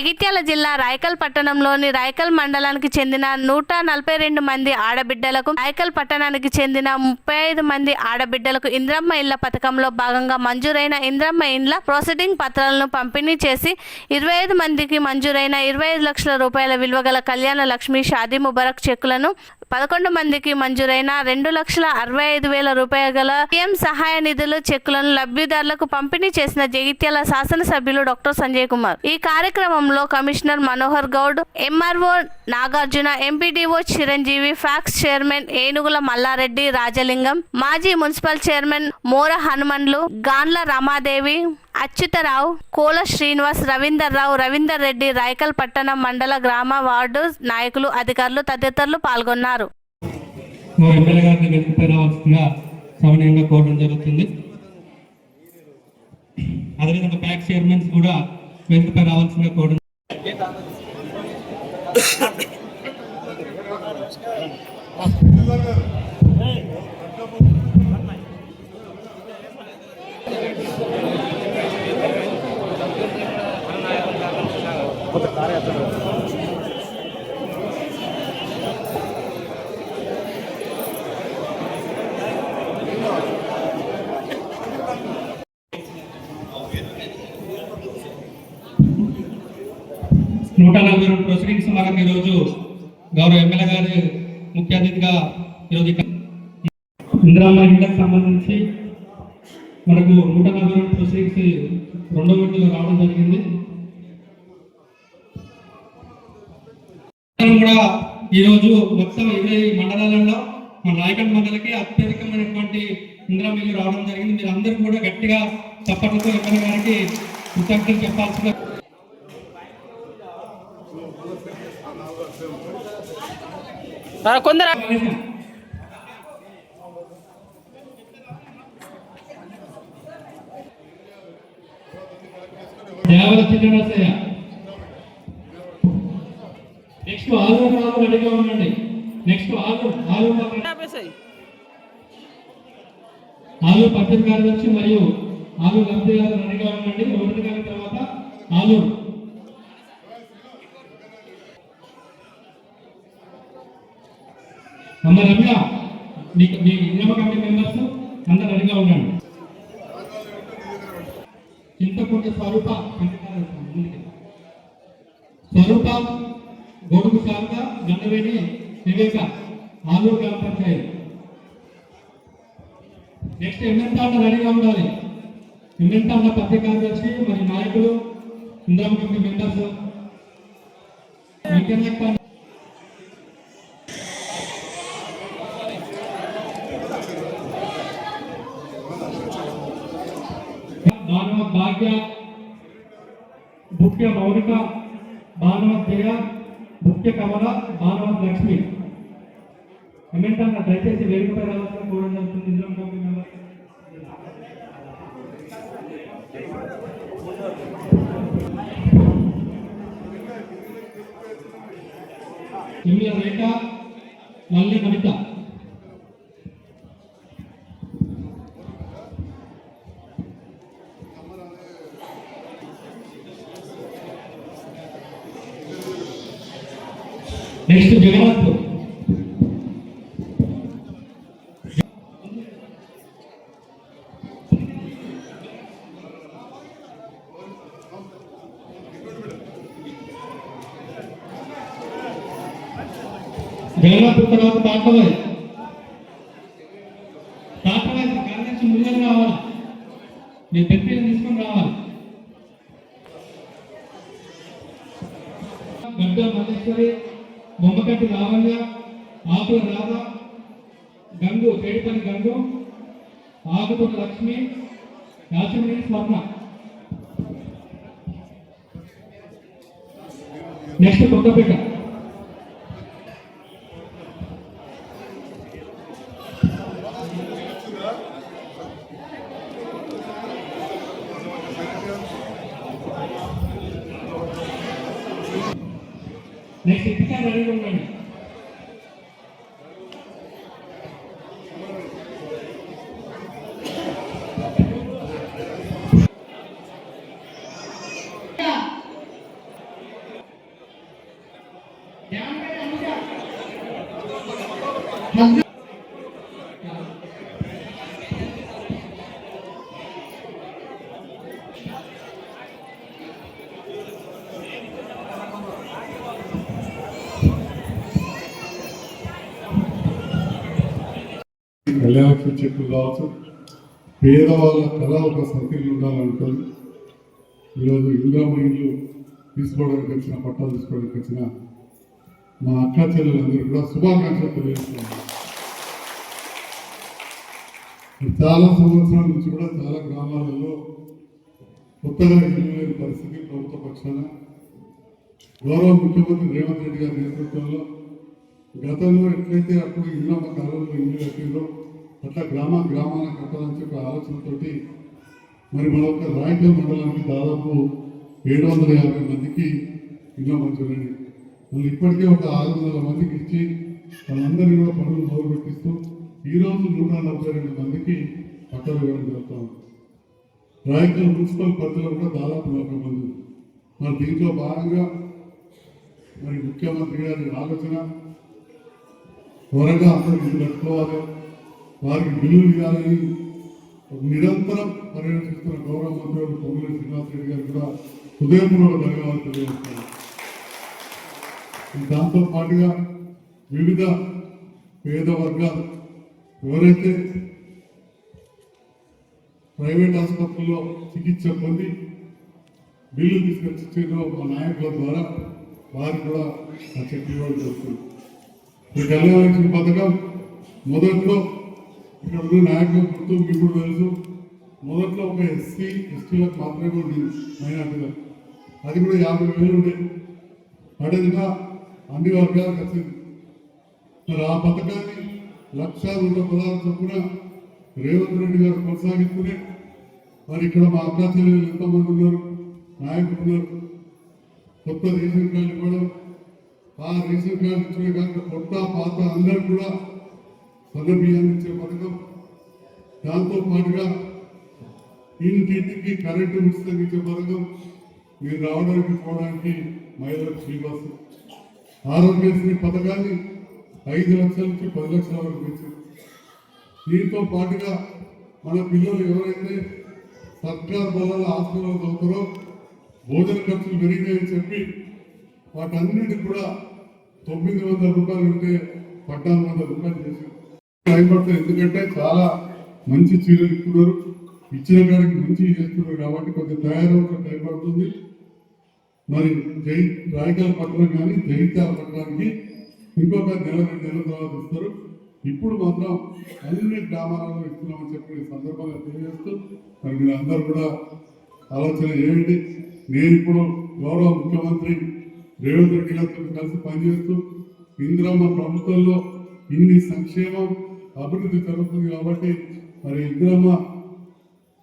జగిత్యాల జిల్లా రాయకల్ పట్టణంలోని రాయకల్ మండలానికి చెందిన నూట నలభై రెండు మంది ఆడబిడ్డలకు రాయకల్ పట్టణానికి చెందిన ముప్పై ఐదు మంది ఆడబిడ్డలకు ఇంద్రమ్మ ఇళ్ళ పథకంలో భాగంగా మంజూరైన ఇంద్రమ్మ ఇండ్ల ప్రొసీడింగ్ పత్రాలను పంపిణీ చేసి ఇరవై ఐదు మందికి మంజూరైన ఇరవై ఐదు లక్షల రూపాయల విలువ గల కళ్యాణ లక్ష్మి షాదీ ముబారక్ చెక్కులను పదకొండు మందికి మంజూరైన రెండు లక్షల అరవై ఐదు వేల రూపాయల గల సీఎం సహాయ నిధులు చెక్కులను లబ్ధిదారులకు పంపిణీ చేసిన జగిత్యాల శాసనసభ్యులు డాక్టర్ సంజయ్ కుమార్. ఈ కార్యక్రమంలో commissioner Manohar Goud MRO Nagarjuna MPDO Chiranjeevi PACS chairman Enugula Mallareddy Rajalingam మాజీ మున్సిపల్ చైర్మన్ మోర హనుమన్లు గాన్ల రమాదేవి అచ్యుతరావు కోల శ్రీనివాస్ రవీందర్ రావు రవీందర్ రెడ్డి రాయకల్ పట్టణం మండల గ్రామ వార్డు నాయకులు అధికారులు తదితరులు పాల్గొన్నారు. జరుగుతుంది. అదేవిధంగా ప్యాక్ చైర్మన్స్ కూడా వెనుకపై రావాల్సిందిగా కోరడం నూట నలభై రెండు ప్రొసీడింగ్స్ ఈరోజు గౌరవ ఎమ్మెల్యే గారి ముఖ్య అతిథిగా ఈరోజు ఇక్కడ ఇందిరామ్మ సంబంధించి మనకు నూట నలభై రెండు ప్రొసీడింగ్స్ రెండో విడతలో రావడం జరిగింది. కూడా ఈరోజు మొత్తం ఇరవై మండలాలలో మన రాయగఢ్ మండలకి అత్యధికమైనటువంటి ఇందిరా రావడం జరిగింది. మీరు అందరూ కూడా గట్టిగా చప్పట్లతో ఎమ్మెల్యే గారికి కృతజ్ఞతలు చెప్పాల్సిన కొందరు నెక్స్ట్ ఆలూరు రావు రెడీగా ఉండండి. నెక్స్ట్ రావు- ఆపేసాయి. ఆలూరు పత్రిక కార్యదర్శి మరియు ఆలూరు లబ్ధి గారు రెడీగా ఉండండి. ఒకటి తర్వాత ఆలూరు అమ్మ రమ్య నీకు మీ నియమ కమిటీ మెంబర్స్ అందరు రెడీగా ఉన్నాడు. చింతకుంట స్వరూప స్వరూప గొడుగు శారద గండవేణి వివేక ఆలూరు గ్రామ పంచాయతీ. నెక్స్ట్ ఎమ్మెల్తాండ రెడీగా ఉండాలి. ఎమ్మెల్తాండ పత్రిక కార్యదర్శి మరి నాయకులు ఇంద్రామ కమిటీ మెంబర్స్ వెంకయ్య మౌలిక మానవ జయ ముఖ్య కమల మానవ లక్ష్మి ఏమంటారు దయచేసి వేదికపై రావాల్సిన కోరడం జరుగుతుంది ఇందులో కమిటీ మెంబర్స్ ఇమ్మిల రేఖ మల్లి కవిత నెక్స్ట్ జగన్నాథ్ జగన్నాథ్ తర్వాత తాటవాయి తాటవాయి నుంచి ముందుగా రావాలి. నేను పెద్దలు తీసుకొని రావాలి. గడ్డ మల్లేశ్వరి బొమ్మకట్టి లావణ్య ఆకుల రాధ గంగు పేడిపల్లి గంగు ఆకుతున్న లక్ష్మి యాచమణి స్వర్ణ. నెక్స్ట్ కొత్తపేట. నెక్స్ట్ ఇటుక రెడీగా ఉండండి కళ్యాణ చెట్లు కావచ్చు పేదవాళ్ళ కళ ఒక సర్కిల్ ఉండాలనుకోండి ఈరోజు ఇందిరామ ఇల్లు తీసుకోవడానికి వచ్చిన పట్టాలు తీసుకోవడానికి వచ్చిన మా అక్క చెల్లెలందరూ కూడా శుభాకాంక్షలు తెలియజేస్తున్నాను చాలా సంవత్సరాల నుంచి కూడా చాలా గ్రామాలలో కొత్తగా ఇల్లు లేని పరిస్థితి ప్రభుత్వ పక్షాన గౌరవ ముఖ్యమంత్రి రేవంత్ రెడ్డి గారి నేతృత్వంలో గతంలో ఎట్లయితే అప్పుడు ఇంద్రమ్మ కాలంలో ఇల్లు కట్టిందో అట్లా గ్రామ గ్రామాన కట్టాలని చెప్పి ఆలోచనతోటి మరి మన యొక్క రాయకల్ మండలానికి దాదాపు ఏడు వందల యాభై మందికి ఇల్లు మంజూరైంది. మళ్ళీ ఇప్పటికే ఒక ఆరు వందల మందికి ఇచ్చి వాళ్ళందరినీ కూడా పనులు మొదలుపెట్టిస్తూ ఈరోజు నూట నలభై రెండు మందికి పట్టాలు ఇవ్వడం జరుగుతాం రాయకల్ మున్సిపల్ పరిధిలో కూడా దాదాపు నలభై మంది మరి దీంట్లో భాగంగా మరి ముఖ్యమంత్రి గారి ఆలోచన త్వరగా అందరూ ఇల్లు కట్టుకోవాలి. వారికి బిల్లులు ఇవ్వాలని నిరంతరం పర్యటిస్తున్న గౌరవ మంత్రులు పొంగులేటి శ్రీనివాసరెడ్డి గారు కూడా హృదయపూర్వక ధన్యవాదాలు తెలియజేస్తున్నారు. దాంతో పాటుగా వివిధ పేద వర్గాలు ఎవరైతే ప్రైవేట్ ఆసుపత్రుల్లో చికిత్స పొంది బిల్లు తీసుకొచ్చి మా నాయకుల ద్వారా వారికి కూడా ఆ చెక్ ఇవ్వడం జరుగుతుంది ఈ కళ్యాణ పథకం మొదట్లో ఇక్కడ ఉన్న నాయకులు గుర్తు మీకు తెలుసు మొదట్లో ఒక ఎస్సీ ఎస్టీలకు మాత్రమే ఉండేది మైనార్టీలకు అది కూడా యాభై వేలు ఉండేది పడేదిగా అన్ని వర్గాలకు వచ్చింది. మరి ఆ పథకాన్ని లక్ష నూట పదహారు చొప్పున రేవంత్ రెడ్డి గారు కొనసాగిస్తూనే మరి ఇక్కడ మా అక్క చెల్లెలు ఎంతమంది ఉన్నారు నాయకులు ఉన్నారు? కొత్త రేషన్ కార్డు ఇవ్వడం ఆ రేషన్ కార్డు ఇచ్చిన కాక కొత్త పాత అందరూ కూడా సన్న ఇచ్చే పథకం దాంతో పాటుగా ఇంటింటికి కరెంటు ఉచితంగా ఇచ్చే పథకం మీరు రావడానికి పోవడానికి మహిళలకు ఫ్రీ ఆరోగ్యశ్రీ పథకాన్ని ఐదు లక్షల నుంచి పది లక్షల వరకు పెంచింది దీంతో పాటుగా మన పిల్లలు ఎవరైతే సర్కార్ బలాల హాస్టల్లో చదువుతారో భోజన ఖర్చులు పెరిగినాయని చెప్పి వాటన్నిటికి కూడా తొమ్మిది వందల రూపాయలు ఉంటే పద్నాలుగు వందల రూపాయలు చేశారు. భయపడతాం. ఎందుకంటే చాలా మంచి చీరలు ఇస్తున్నారు. ఇచ్చిన కాడికి మంచి చేస్తున్నారు కాబట్టి కొంచెం తయారవడం టైం పడుతుంది మరి జై రాయకాల పట్టణం కానీ జైత్యాల పట్టణానికి ఇంకొక నెల రెండు నెలల తర్వాత ఇస్తారు ఇప్పుడు మాత్రం అన్ని గ్రామాలలో ఇస్తున్నామని చెప్పి సందర్భంగా తెలియజేస్తూ మరి మీరు అందరూ కూడా ఆలోచన ఏమిటి నేను ఇప్పుడు గౌరవ ముఖ్యమంత్రి రేవంత్ రెడ్డి గారితో కలిసి పనిచేస్తూ ఇందిరమ్మ ప్రభుత్వంలో ఇన్ని సంక్షేమం అభివృద్ధి జరుగుతుంది కాబట్టి మరి ఇందిరమ్మ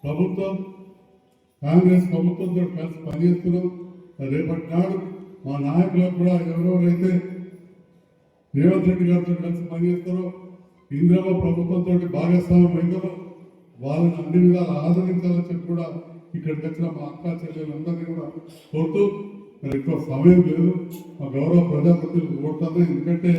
ప్రభుత్వం కాంగ్రెస్ ప్రభుత్వంతో కలిసి పనిచేస్తున్నాం. రేపటి నాడు మా నాయకులకు కూడా ఎవరెవరైతే రేవంత్ రెడ్డి గారితో కలిసి పనిచేస్తారో ఇందిరమ్మ ప్రభుత్వంతో భాగస్వామ్యం అయిందో వాళ్ళని అన్ని విధాలు ఆదరించాలని చెప్పి కూడా ఇక్కడికి వచ్చిన మా అక్క చెల్లెలందరినీ కూడా కోరుతూ మరి ఎక్కువ సమయం లేదు. మా గౌరవ ప్రజాప్రతినిధులు కోరుతాను ఎందుకంటే